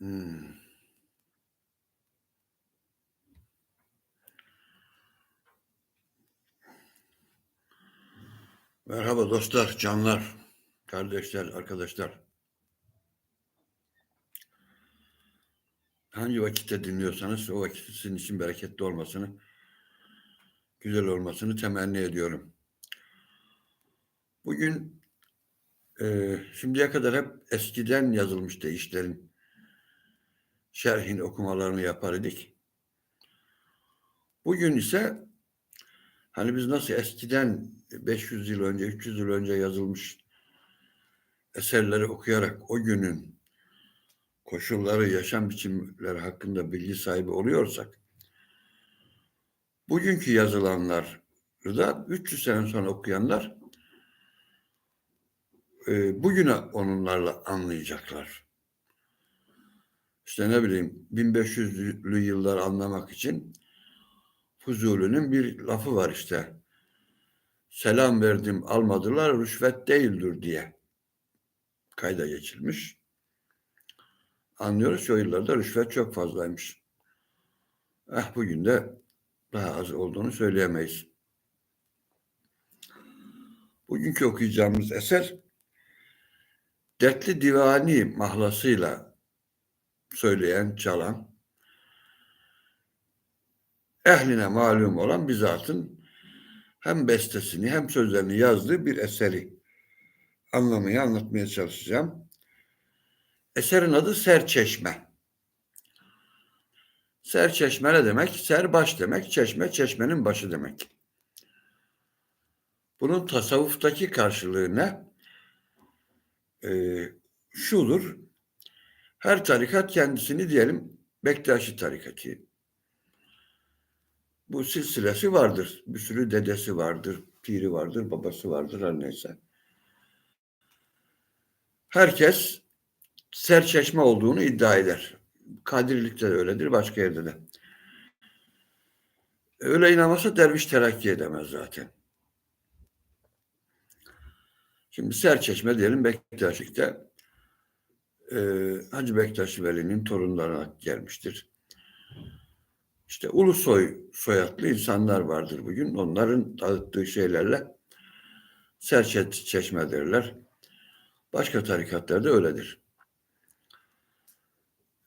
Hmm. Merhaba dostlar, canlar, kardeşler, arkadaşlar. Hangi vakitte dinliyorsanız o vakit sizin için bereketli olmasını, güzel olmasını temenni ediyorum. Bugün e, şimdiye kadar hep eskiden yazılmıştı işlerin şerhin okumalarını yapar idik. Bugün ise hani biz nasıl eskiden 500 yıl önce, 300 yıl önce yazılmış eserleri okuyarak o günün koşulları, yaşam biçimleri hakkında bilgi sahibi oluyorsak, bugünkü yazılanlar da 300 sene sonra okuyanlar e, bugüne onlarla anlayacaklar. İşte ne bileyim 1500'lü yıllar anlamak için Fuzuli'nin bir lafı var işte. Selam verdim almadılar rüşvet değildir diye kayda geçilmiş. Anlıyoruz ki o yıllarda rüşvet çok fazlaymış. Eh bugün de daha az olduğunu söyleyemeyiz. Bugünkü okuyacağımız eser Dertli Divani mahlasıyla söyleyen, çalan, ehline malum olan bir zatın hem bestesini hem sözlerini yazdığı bir eseri anlamaya, anlatmaya çalışacağım. Eserin adı Serçeşme. Serçeşme ne demek? Ser baş demek, çeşme çeşmenin başı demek. Bunun tasavvuftaki karşılığı ne? Ee, şudur. Her tarikat kendisini diyelim Bektaşi tarikatı. Bu silsilesi vardır. Bir sürü dedesi vardır, piri vardır, babası vardır her neyse. Herkes serçeşme olduğunu iddia eder. Kadirlikte de öyledir, başka yerde de. Öyle inanmasa derviş terakki edemez zaten. Şimdi Serçeşme diyelim Bektaşik'te e, Hacı Bektaş Veli'nin torunlarına gelmiştir. İşte Ulusoy soyadlı insanlar vardır bugün. Onların dağıttığı şeylerle Serçeşme derler. Başka tarikatlarda öyledir.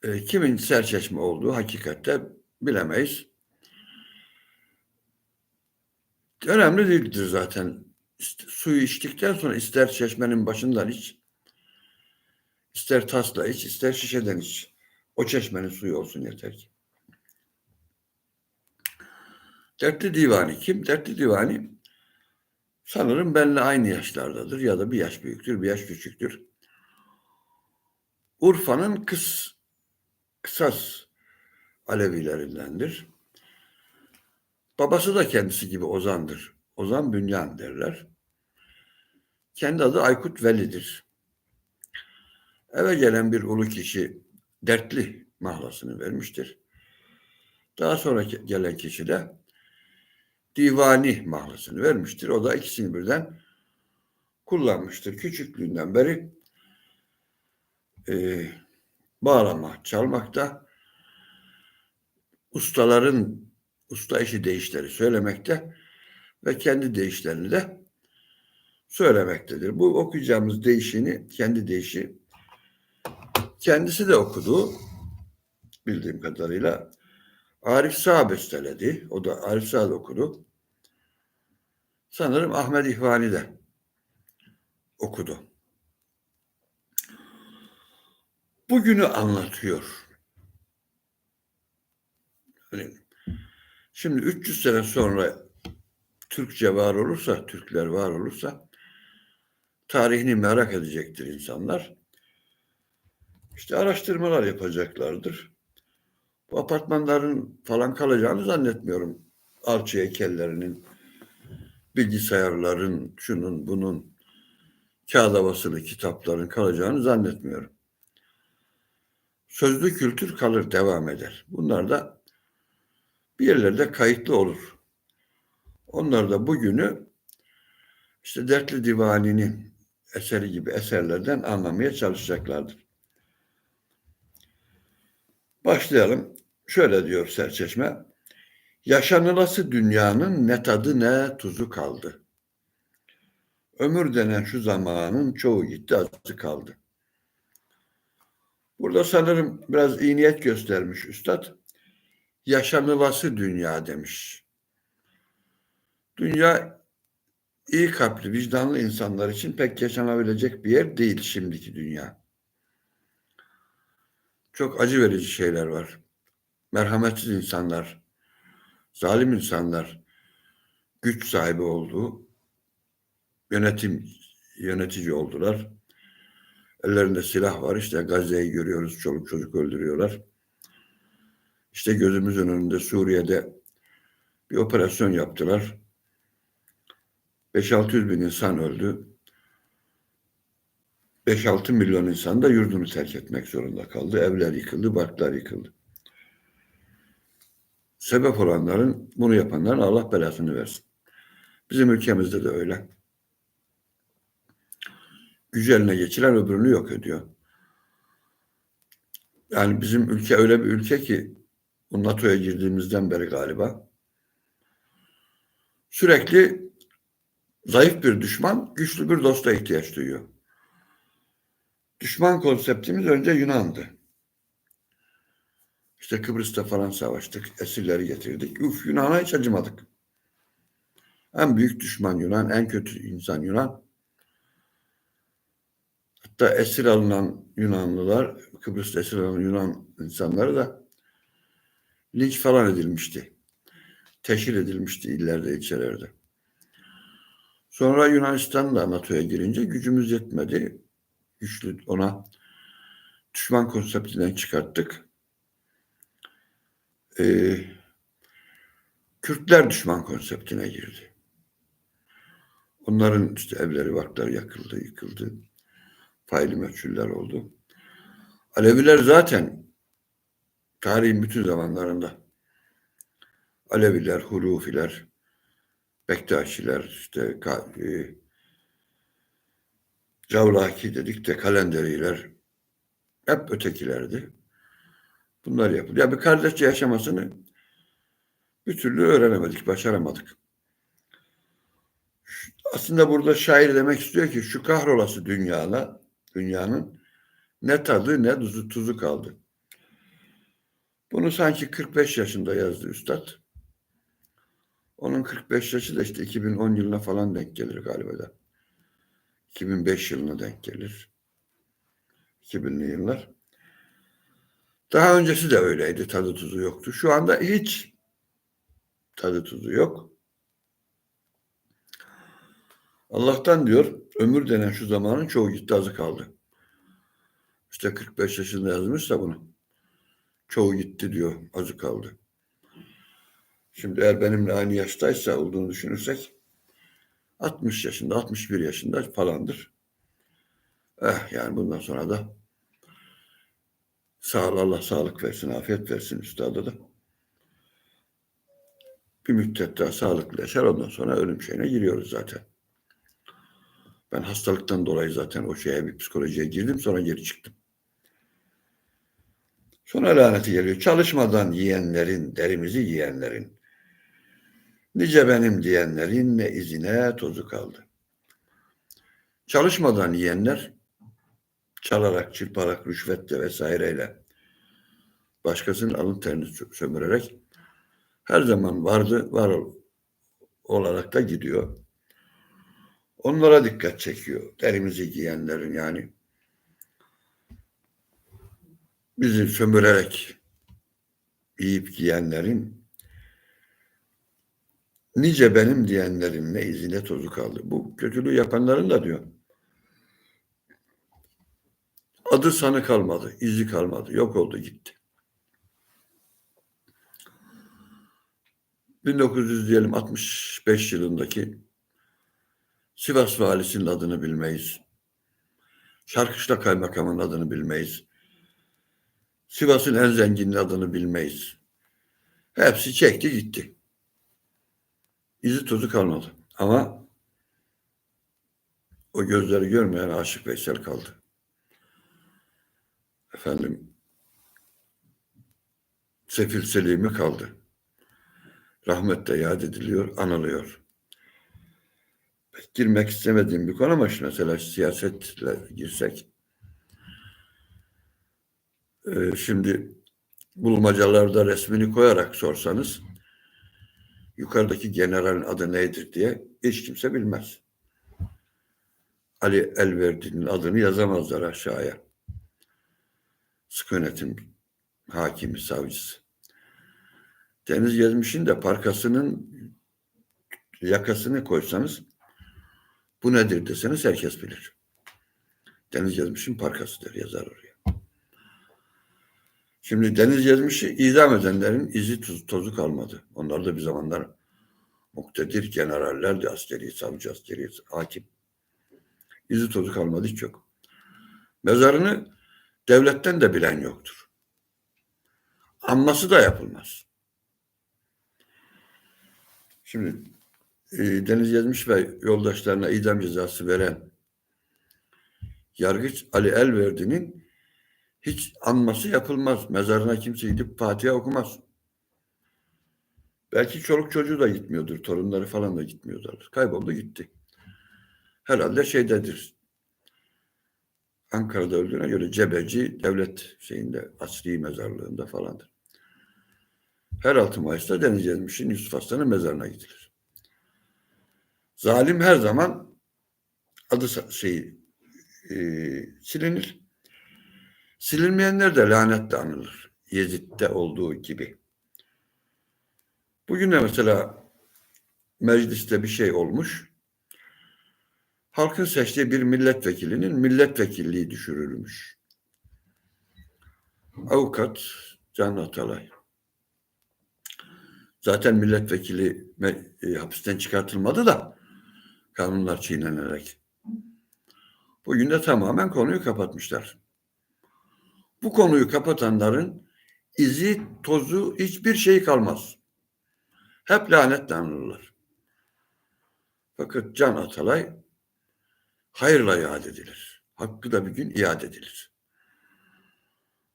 E, kimin serçeşme olduğu hakikatte bilemeyiz. Önemli değildir zaten. Suyu içtikten sonra ister çeşmenin başından iç, ister tasla iç, ister şişeden iç. O çeşmenin suyu olsun yeter ki. Dertli Divani kim? Dertli Divani sanırım benimle aynı yaşlardadır ya da bir yaş büyüktür, bir yaş küçüktür. Urfa'nın kıs, kısas Alevilerindendir. Babası da kendisi gibi Ozan'dır. Ozan Bünyan derler. Kendi adı Aykut Veli'dir. Eve gelen bir ulu kişi dertli mahlasını vermiştir. Daha sonra gelen kişi de divani mahlasını vermiştir. O da ikisini birden kullanmıştır. Küçüklüğünden beri e, bağlama, çalmakta, ustaların usta işi deyişleri söylemekte ve kendi deyişlerini de söylemektedir. Bu okuyacağımız deyişini, kendi deyişi kendisi de okudu bildiğim kadarıyla. Arif Sağ besteledi. O da Arif Sağ da okudu. Sanırım Ahmet İhvani de okudu. Bugünü anlatıyor. Hani şimdi 300 sene sonra Türkçe var olursa, Türkler var olursa tarihini merak edecektir insanlar. İşte araştırmalar yapacaklardır. Bu apartmanların falan kalacağını zannetmiyorum. Arçı heykellerinin, bilgisayarların, şunun bunun, kağıda basılı kitapların kalacağını zannetmiyorum. Sözlü kültür kalır, devam eder. Bunlar da bir yerlerde kayıtlı olur. Onlar da bugünü işte Dertli Divani'nin eseri gibi eserlerden anlamaya çalışacaklardır. Başlayalım. Şöyle diyor Serçeşme. Yaşanılası dünyanın ne tadı ne tuzu kaldı. Ömür denen şu zamanın çoğu gitti azı kaldı. Burada sanırım biraz iyi niyet göstermiş üstad. Yaşanılası dünya demiş. Dünya iyi kalpli, vicdanlı insanlar için pek yaşanabilecek bir yer değil şimdiki dünya. Çok acı verici şeyler var. Merhametsiz insanlar, zalim insanlar, güç sahibi oldu, yönetim yönetici oldular. Ellerinde silah var. İşte Gazze'yi görüyoruz. Çoluk çocuk öldürüyorlar. İşte gözümüzün önünde Suriye'de bir operasyon yaptılar. 5-600 bin insan öldü. 5-6 milyon insan da yurdunu terk etmek zorunda kaldı. Evler yıkıldı, barklar yıkıldı. Sebep olanların, bunu yapanların Allah belasını versin. Bizim ülkemizde de öyle. Gücü eline geçiren öbürünü yok ediyor. Yani bizim ülke öyle bir ülke ki NATO'ya girdiğimizden beri galiba sürekli zayıf bir düşman güçlü bir dosta ihtiyaç duyuyor. Düşman konseptimiz önce Yunan'dı. İşte Kıbrıs'ta falan savaştık, esirleri getirdik. Uf Yunan'a hiç acımadık. En büyük düşman Yunan, en kötü insan Yunan. Hatta esir alınan Yunanlılar, Kıbrıs'ta esir alınan Yunan insanları da linç falan edilmişti. Teşhir edilmişti illerde, ilçelerde. Sonra Yunanistan da NATO'ya girince gücümüz yetmedi. Güçlü ona düşman konseptinden çıkarttık. Ee, Kürtler düşman konseptine girdi. Onların işte evleri, vakları yakıldı, yıkıldı. Faili meçhuller oldu. Aleviler zaten tarihin bütün zamanlarında Aleviler, Hurufiler, Bektaşiler, işte e, Cavlaki dedik de Kalenderiler hep ötekilerdi. Bunlar yapıldı. Ya bir kardeşçe yaşamasını bir türlü öğrenemedik, başaramadık. Aslında burada şair demek istiyor ki şu kahrolası dünyana, dünyanın ne tadı ne tuzu, tuzu kaldı. Bunu sanki 45 yaşında yazdı üstad. Onun 45 yaşı da işte 2010 yılına falan denk gelir galiba da. 2005 yılına denk gelir. 2000'li yıllar. Daha öncesi de öyleydi. Tadı tuzu yoktu. Şu anda hiç tadı tuzu yok. Allah'tan diyor ömür denen şu zamanın çoğu gitti azı kaldı. İşte 45 yaşında yazmışsa bunu. Çoğu gitti diyor azı kaldı. Şimdi eğer benimle aynı yaştaysa olduğunu düşünürsek 60 yaşında, 61 yaşında falandır. Eh yani bundan sonra da sağ Allah sağlık versin, afiyet versin üstada da. Bir müddet daha sağlıklı yaşar ondan sonra ölüm şeyine giriyoruz zaten. Ben hastalıktan dolayı zaten o şeye bir psikolojiye girdim sonra geri çıktım. Sonra laneti geliyor. Çalışmadan yiyenlerin, derimizi yiyenlerin, nice benim diyenlerin ne izine tozu kaldı. Çalışmadan yiyenler, çalarak, çırparak, rüşvetle vesaireyle, başkasının alın terini sömürerek her zaman vardı, var olarak da gidiyor. Onlara dikkat çekiyor. Derimizi giyenlerin yani bizi sömürerek yiyip giyenlerin nice benim diyenlerin ne izine tozu kaldı. Bu kötülüğü yapanların da diyor. Adı sanı kalmadı, izi kalmadı, yok oldu gitti. 1900 diyelim 65 yılındaki Sivas valisinin adını bilmeyiz. Şarkışla kaymakamın adını bilmeyiz. Sivas'ın en zenginin adını bilmeyiz. Hepsi çekti gitti. İzi tuzu kalmadı. Ama o gözleri görmeyen Aşık Veysel kaldı. Efendim Sefil Selim'i kaldı. Rahmetle yad ediliyor, anılıyor. Girmek istemediğim bir konu ama şu mesela siyasetle girsek. Ee, şimdi bulmacalarda resmini koyarak sorsanız yukarıdaki generalin adı nedir diye hiç kimse bilmez. Ali Elverdi'nin adını yazamazlar aşağıya. Sıkı yönetim hakimi, savcısı. Deniz Gezmiş'in de parkasının yakasını koysanız bu nedir deseniz herkes bilir. Deniz Gezmiş'in parkasıdır yazar oraya. Şimdi Deniz Gezmiş'i idam edenlerin izi tozu, tozu kalmadı. Onlar da bir zamanlar muktedir generallerdi, askeri savcı, askeri hakim. İzi tozu kalmadı hiç yok. Mezarını devletten de bilen yoktur. Anması da yapılmaz. Şimdi e, Deniz Gezmiş ve yoldaşlarına idam cezası veren yargıç Ali Elverdi'nin hiç anması yapılmaz. Mezarına kimse gidip Fatiha okumaz. Belki çoluk çocuğu da gitmiyordur. Torunları falan da gitmiyorlar. Kayboldu gitti. Herhalde şeydedir. Ankara'da öldüğüne göre Cebeci devlet şeyinde asri mezarlığında falandır. Her 6 Mayıs'ta Deniz Gezmiş'in Yusuf Aslan'ın mezarına gidilir. Zalim her zaman adı şey e, silinir. Silinmeyenler de lanetle anılır. Yezid'de olduğu gibi. Bugün de mesela mecliste bir şey olmuş. Halkın seçtiği bir milletvekilinin milletvekilliği düşürülmüş. Avukat Can Atalay. Zaten milletvekili e, hapisten çıkartılmadı da kanunlar çiğnenerek. Bugün de tamamen konuyu kapatmışlar. Bu konuyu kapatanların izi, tozu, hiçbir şey kalmaz. Hep lanetle anılırlar. Fakat Can Atalay hayırla iade edilir. Hakkı da bir gün iade edilir.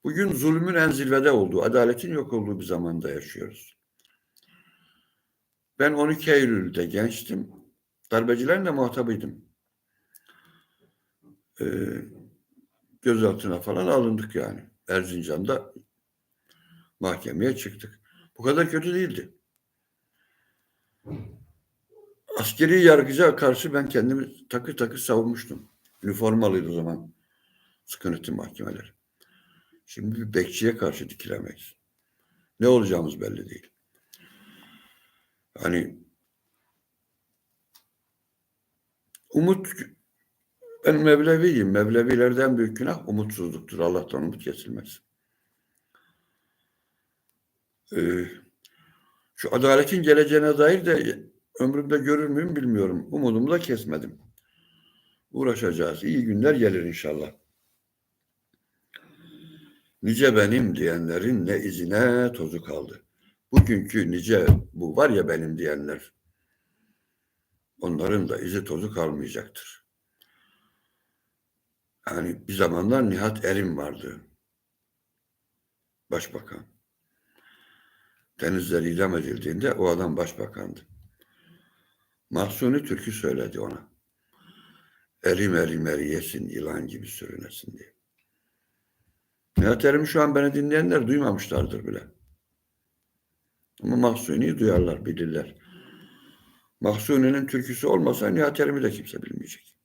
Bugün zulmün en zirvede olduğu, adaletin yok olduğu bir zamanda yaşıyoruz. Ben 12 Eylül'de gençtim. Darbecilerin de muhatabıydım. Ee, gözaltına falan alındık yani. Erzincan'da mahkemeye çıktık. Bu kadar kötü değildi. Askeri yargıca karşı ben kendimi takır takır savunmuştum. Üniformalıydı o zaman sıkıntı mahkemeler. Şimdi bir bekçiye karşı dikilemeyiz. Ne olacağımız belli değil. Hani umut ben Mevleviyim. Mevlevilerden büyük günah umutsuzluktur. Allah'tan umut kesilmez. Ee, şu adaletin geleceğine dair de ömrümde görür müyüm bilmiyorum. Umudumu da kesmedim. Uğraşacağız. İyi günler gelir inşallah. Nice benim diyenlerin ne izine tozu kaldı. Bugünkü nice bu var ya benim diyenler onların da izi tozu kalmayacaktır. Yani bir zamanlar Nihat Erim vardı. Başbakan. Denizler idam edildiğinde o adam başbakandı. Mahsuni Türk'ü söyledi ona. Erim erim eriyesin, yılan gibi sürünesin diye. Nihat Erim'i şu an beni dinleyenler duymamışlardır bile. Ama Mahsuni'yi duyarlar, bilirler. Mahsuni'nin türküsü olmasa Nihat Erim'i de kimse bilmeyecek.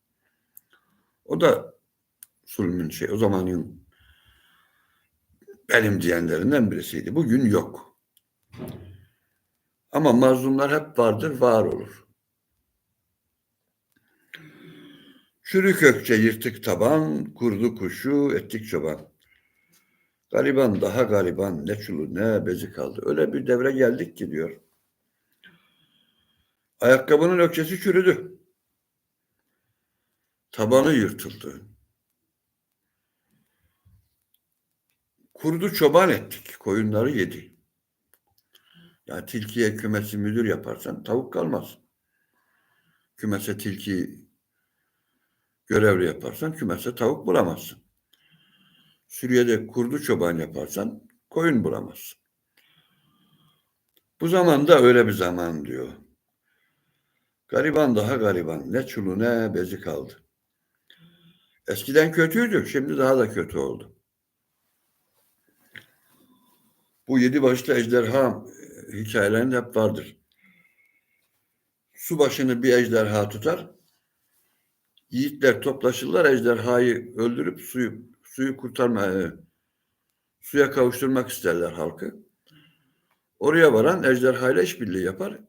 O da sulmün şey, o zamanın benim diyenlerinden birisiydi. Bugün yok. Ama mazlumlar hep vardır, var olur. Çürü kökçe yırtık taban, kurdu kuşu, ettik çoban. Gariban daha gariban ne çulu ne bezi kaldı. Öyle bir devre geldik ki diyor. Ayakkabının ökçesi çürüdü. Tabanı yırtıldı. Kurdu çoban ettik. Koyunları yedi. Yani tilkiye kümesi müdür yaparsan tavuk kalmaz. Kümese tilki görevli yaparsan kümese tavuk bulamazsın. Suriye'de kurdu çoban yaparsan koyun bulamazsın. Bu zamanda öyle bir zaman diyor. Gariban daha gariban. Ne çulu ne bezi kaldı. Eskiden kötüydü, şimdi daha da kötü oldu. Bu yedi başlı ejderha e, hikayelerinde hep vardır. Su başını bir ejderha tutar. Yiğitler toplaşırlar, ejderhayı öldürüp suyu suyu kurtarmaya, suya kavuşturmak isterler halkı. Oraya varan ejderhayla işbirliği yapar.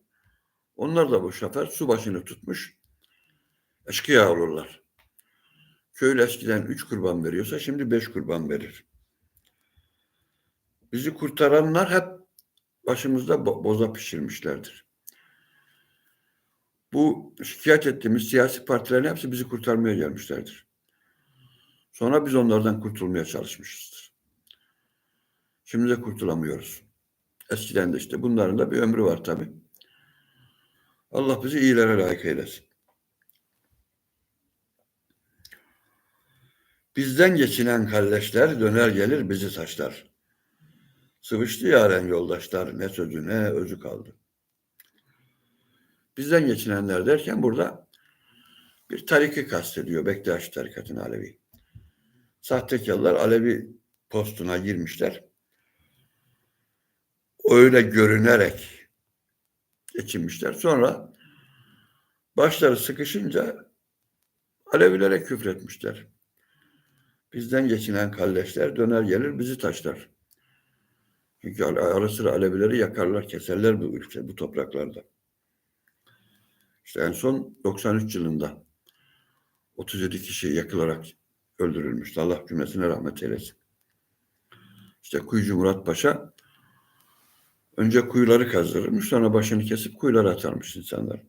Onlar da bu sefer su başını tutmuş eşkıya olurlar. Köylü eskiden üç kurban veriyorsa şimdi beş kurban verir. Bizi kurtaranlar hep başımızda bo- boza pişirmişlerdir. Bu şikayet ettiğimiz siyasi partilerin hepsi bizi kurtarmaya gelmişlerdir. Sonra biz onlardan kurtulmaya çalışmışızdır. Şimdi de kurtulamıyoruz. Eskiden de işte bunların da bir ömrü var tabii. Allah bizi iyilere layık eylesin. Bizden geçinen kalleşler döner gelir bizi taşlar. Sıvıştı yaren yoldaşlar ne sözü ne özü kaldı. Bizden geçinenler derken burada bir tariki kastediyor Bektaş tarikatın Alevi. Sahtekarlar Alevi postuna girmişler. Öyle görünerek geçinmişler. Sonra başları sıkışınca Alevilere küfretmişler. Bizden geçinen kalleşler döner gelir bizi taşlar. Çünkü ara sıra Alevileri yakarlar, keserler bu ülke, bu topraklarda. İşte en son 93 yılında 37 kişi yakılarak öldürülmüştü. Allah cümlesine rahmet eylesin. İşte Kuyucu Murat Paşa önce kuyuları kazdırırmış, sonra başını kesip kuyulara atarmış insanlar.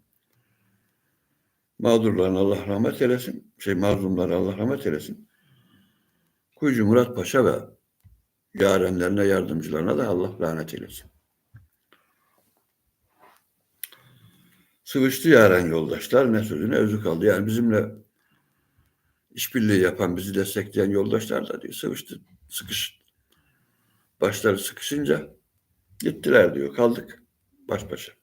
Mağdurların Allah rahmet eylesin, şey mazlumlara Allah rahmet eylesin. Kuyucu Murat Paşa ve yarenlerine, yardımcılarına da Allah lanet eylesin. Sıvıştı yaren yoldaşlar ne sözüne özü kaldı. Yani bizimle işbirliği yapan, bizi destekleyen yoldaşlar da diyor sıvıştı, sıkış. Başları sıkışınca gittiler diyor. Kaldık baş başa.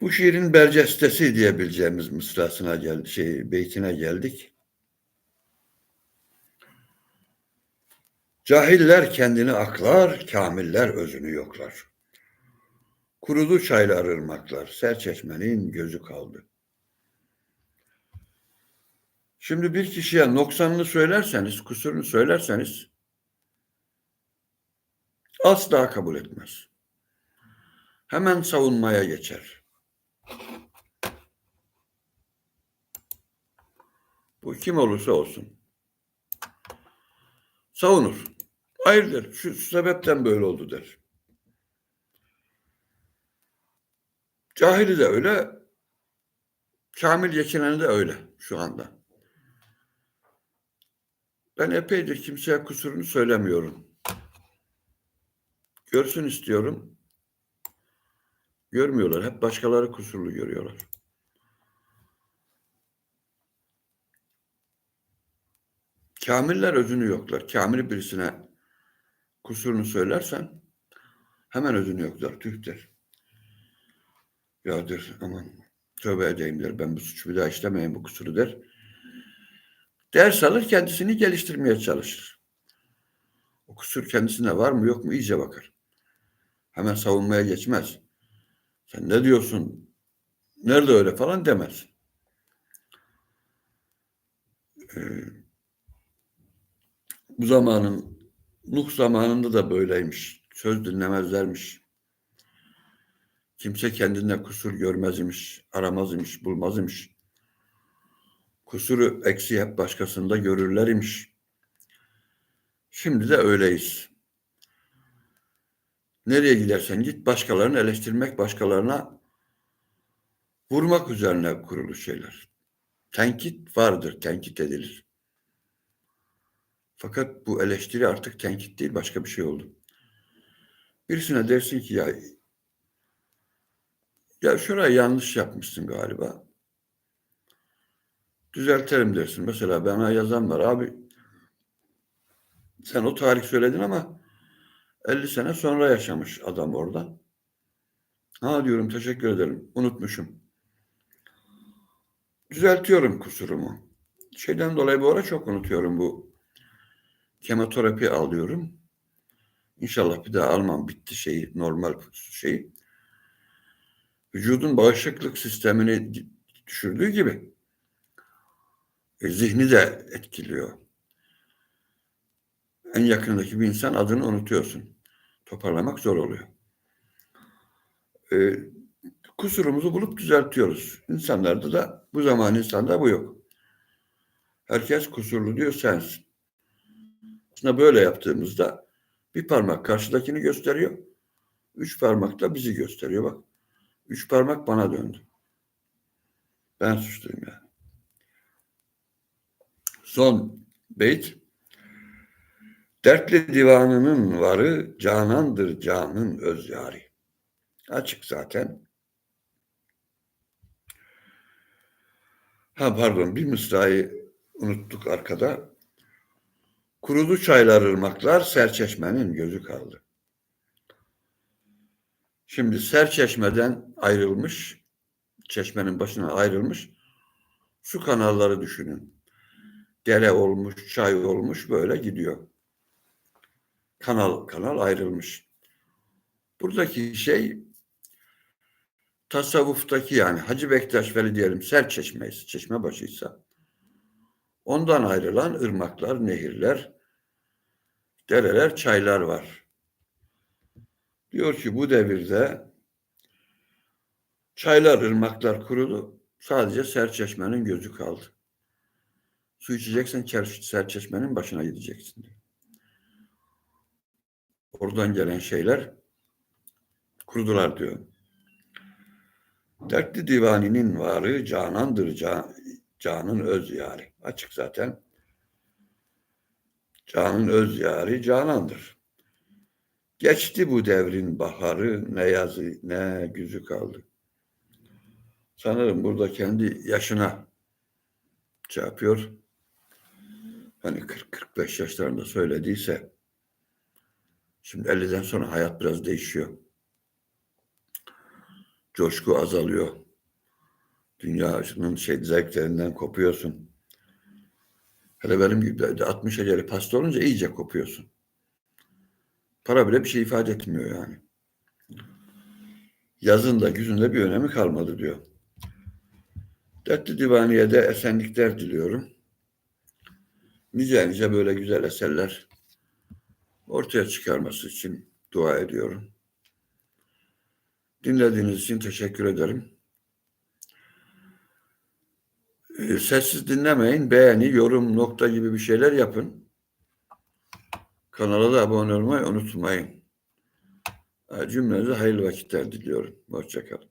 Bu şiirin bercestesi diyebileceğimiz mısrasına geldi, şey beytine geldik. Cahiller kendini aklar, kamiller özünü yoklar. Kurudu çaylar ırmaklar, serçeşmenin gözü kaldı. Şimdi bir kişiye noksanını söylerseniz, kusurunu söylerseniz asla kabul etmez. Hemen savunmaya geçer. Bu kim olursa olsun. Savunur. Hayır der. Şu sebepten böyle oldu der. Cahili de öyle, kamil geçineni de öyle şu anda. Ben epeydir kimseye kusurunu söylemiyorum. Görsün istiyorum. Görmüyorlar. Hep başkaları kusurlu görüyorlar. Kamiller özünü yoklar. Kamil birisine kusurunu söylersen hemen özünü yoklar. Tüh der. Ya der aman tövbe edeyim der. Ben bu suçu bir daha işlemeyeyim bu kusuru der. Ders alır kendisini geliştirmeye çalışır. O kusur kendisinde var mı yok mu iyice bakar. Hemen savunmaya geçmez. Sen ne diyorsun? Nerede öyle falan demez. Ee, bu zamanın Nuh zamanında da böyleymiş. Söz dinlemezlermiş. Kimse kendine kusur görmez imiş, aramaz. Kusuru eksi hep başkasında görürler imiş. Şimdi de öyleyiz. Nereye gidersen git başkalarını eleştirmek, başkalarına vurmak üzerine kurulu şeyler. Tenkit vardır, tenkit edilir. Fakat bu eleştiri artık tenkit değil, başka bir şey oldu. Birisine dersin ki ya ya şurayı yanlış yapmışsın galiba. Düzeltelim dersin. Mesela bana yazan var abi sen o tarih söyledin ama 50 sene sonra yaşamış adam orada. Ha diyorum teşekkür ederim. Unutmuşum. Düzeltiyorum kusurumu. Şeyden dolayı bu ara çok unutuyorum bu. Kemoterapi alıyorum. İnşallah bir daha almam. Bitti şeyi, normal şeyi. Vücudun bağışıklık sistemini düşürdüğü gibi e, zihni de etkiliyor. En yakındaki bir insan adını unutuyorsun. Toparlamak zor oluyor. E, kusurumuzu bulup düzeltiyoruz. İnsanlarda da bu zaman insanda bu yok. Herkes kusurlu diyor sensin. Aslında böyle yaptığımızda bir parmak karşıdakini gösteriyor. Üç parmak da bizi gösteriyor bak. Üç parmak bana döndü. Ben suçluyum yani. Son beyt. Dertli divanının varı canandır canın öz yari. Açık zaten. Ha pardon bir mısrayı unuttuk arkada. Kurudu çaylar ırmaklar serçeşmenin gözü kaldı. Şimdi serçeşmeden ayrılmış, çeşmenin başına ayrılmış su kanalları düşünün. Dere olmuş, çay olmuş böyle gidiyor. Kanal kanal ayrılmış. Buradaki şey tasavvuftaki yani Hacı Bektaş Veli diyelim serçeşmeyiz, çeşme başıysa ondan ayrılan ırmaklar, nehirler, dereler, çaylar var. Diyor ki bu devirde çaylar, ırmaklar kurudu. Sadece serçeşmenin gözü kaldı. Su içeceksen serçeşmenin başına gideceksin diyor. Oradan gelen şeyler kurudular diyor. Dertli divaninin varı canandır can, canın öz yari. Açık zaten. Canın öz yari canandır. Geçti bu devrin baharı ne yazı ne güzü kaldı. Sanırım burada kendi yaşına şey yapıyor. Hani 40-45 yaşlarında söylediyse şimdi 50'den sonra hayat biraz değişiyor. Coşku azalıyor. Dünyanın şey zevklerinden kopuyorsun. Hele benim gibi 60'a gelip hasta olunca iyice kopuyorsun. Para bile bir şey ifade etmiyor yani. Yazın da güzün de bir önemi kalmadı diyor. Dertli Divaniye'de esenlikler diliyorum. Nice nice böyle güzel eserler ortaya çıkarması için dua ediyorum. Dinlediğiniz için teşekkür ederim. Ee, sessiz dinlemeyin, beğeni, yorum, nokta gibi bir şeyler yapın. Kanala da abone olmayı unutmayın. Cümlenize hayırlı vakitler diliyorum. Hoşçakalın.